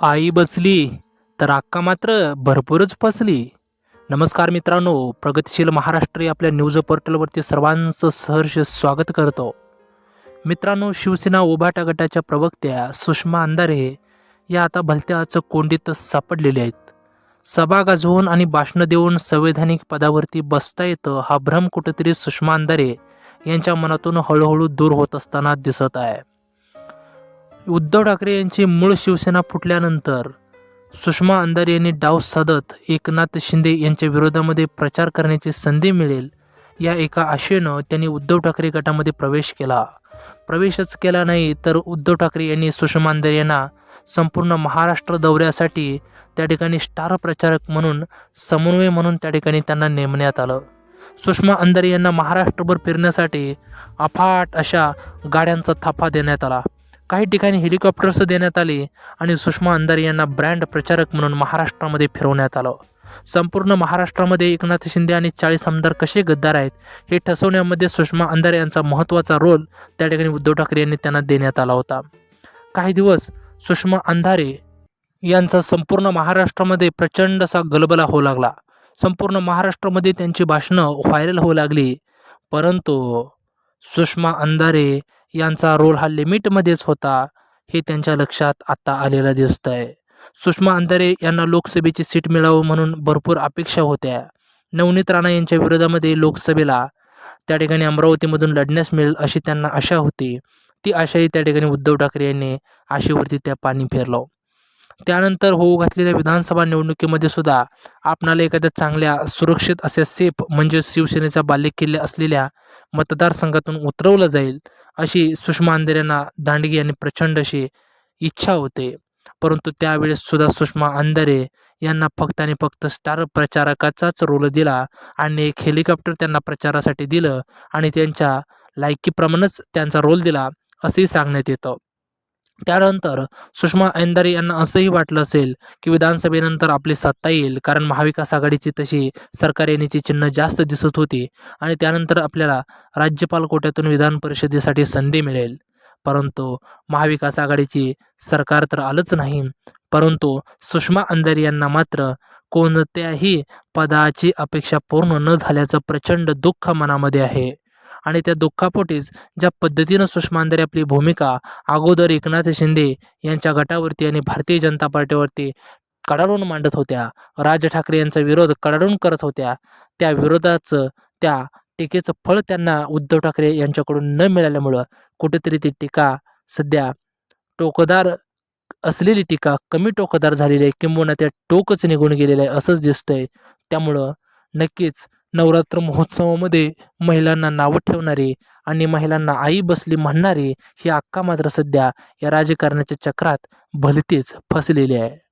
आई बसली तर अक्का मात्र भरपूरच फसली. नमस्कार मित्रांनो प्रगतिशील महाराष्ट्र या आपल्या न्यूज पोर्टलवरती सर्वांचं सहर्ष स्वागत करतो. मित्रांनो शिवसेना उभाटा गटाच्या प्रवक्त्या सुषमा अंधारे या आता भलत्याच कोंडीत सापडलेल्या आहेत. सभा गाजवून आणि भाषणं देऊन संवैधानिक पदावरती बसता येतं हा भ्रम कुठेतरी सुषमा अंधारे यांच्या मनातून हळूहळू दूर होत असताना दिसत आहे. उद्धव ठाकरे यांची मूळ शिवसेना फुटल्यानंतर सुषमा अंधारे यांनी डाव साधत एकनाथ शिंदे यांच्या विरोधामध्ये प्रचार करण्याची संधी मिळेल या एका आशेनं त्यांनी उद्धव ठाकरे गटामध्ये प्रवेश केला. प्रवेशच केला नाही तर उद्धव ठाकरे यांनी सुषमा अंधारे यांना संपूर्ण महाराष्ट्र दौऱ्यासाठी त्या ठिकाणी स्टार प्रचारक म्हणून समन्वय म्हणून त्या ठिकाणी त्यांना नेमण्यात आलं. सुषमा अंधारे यांना महाराष्ट्रभर फिरण्यासाठी अफाट अशा गाड्यांचा थाफा देण्यात आला. काही ठिकाणी हेलिकॉप्टर्स देण्यात आले आणि सुषमा अंधारे यांना ब्रँड प्रचारक म्हणून महाराष्ट्रामध्ये फिरवण्यात आलं. संपूर्ण महाराष्ट्रामध्ये एकनाथ शिंदे आणि चाळीस आमदार कसे गद्दार आहेत हे ठसवण्यामध्ये सुषमा अंधारे यांचा महत्त्वाचा रोल त्या ठिकाणी उद्धव ठाकरे यांनी त्यांना देण्यात आला होता. काही दिवस सुषमा अंधारे यांचा संपूर्ण महाराष्ट्रामध्ये प्रचंड असा गलबला होऊ लागला. संपूर्ण महाराष्ट्रामध्ये त्यांची भाषणं व्हायरल होऊ लागली. परंतु सुषमा अंधारे यांचा रोल हा लिमिटमध्येच होता हे त्यांच्या लक्षात आता आलेलं दिसतं आहे सुषमा अंधारे यांना लोकसभेची सीट मिळावं म्हणून भरपूर अपेक्षा होत्या. नवनीत राणा यांच्या विरोधामध्ये लोकसभेला त्या ठिकाणी अमरावतीमधून लढण्यास मिळेल अशी त्यांना आशा होती. ती आशाही त्या ठिकाणी उद्धव ठाकरे यांनी आशेवरती त्या पाणी फेरलं. त्यानंतर होऊ घातलेल्या विधानसभा निवडणुकीमध्ये सुद्धा आपणाला एखाद्या चांगल्या सुरक्षित असे सेफ म्हणजे शिवसेनेचा बालेकिल्ले असलेल्या मतदारसंघातून उतरवलं जाईल अशी सुषमा अंधारे यांना दांडगी आणि प्रचंड अशी इच्छा होते. परंतु त्यावेळेस सुद्धा सुषमा अंधारे यांना फक्त आणि फक्त स्टार प्रचारकाचाच रोल दिला आणि एक हेलिकॉप्टर त्यांना प्रचारासाठी दिलं आणि त्यांच्या लायकीप्रमाणेच त्यांचा रोल दिला असंही सांगण्यात येतं. त्यानंतर सुषमा ऐंदारे यांना असंही वाटलं असेल की विधानसभेनंतर आपली सत्ता येईल कारण महाविकास आघाडीची तशी सरकार येण्याची चिन्ह जास्त दिसत होती आणि त्यानंतर आपल्याला राज्यपाल कोट्यातून विधान परिषदेसाठी संधी मिळेल. परंतु महाविकास आघाडीची सरकार तर आलंच नाही परंतु सुषमा अंधारे यांना मात्र कोणत्याही पदाची अपेक्षा पूर्ण न झाल्याचं प्रचंड दुःख मनामध्ये आहे. आणि त्या दुःखापोटीच ज्या पद्धतीनं सुषमा अंधारे आपली भूमिका अगोदर एकनाथ शिंदे यांच्या गटावरती आणि भारतीय जनता पार्टीवरती कडाडून मांडत होत्या राज ठाकरे यांचा विरोध कडाडून करत होत्या त्या विरोधाचं त्या टीकेचं फळ त्यांना उद्धव ठाकरे यांच्याकडून न मिळाल्यामुळं कुठेतरी ती टीका सध्या टोकदार असलेली टीका कमी टोकदार झालेली आहे किंबहुना त्या टोकच निघून गेलेलं आहे असंच दिसतंय. त्यामुळं नक्कीच नवरात्र महोत्सवामध्ये महिलांना नावं ठेवणारी आणि महिलांना आई बसली म्हणणारी ही अक्का मात्र सध्या या राजकारणाच्या चक्रात भलतीच फसलेली आहे.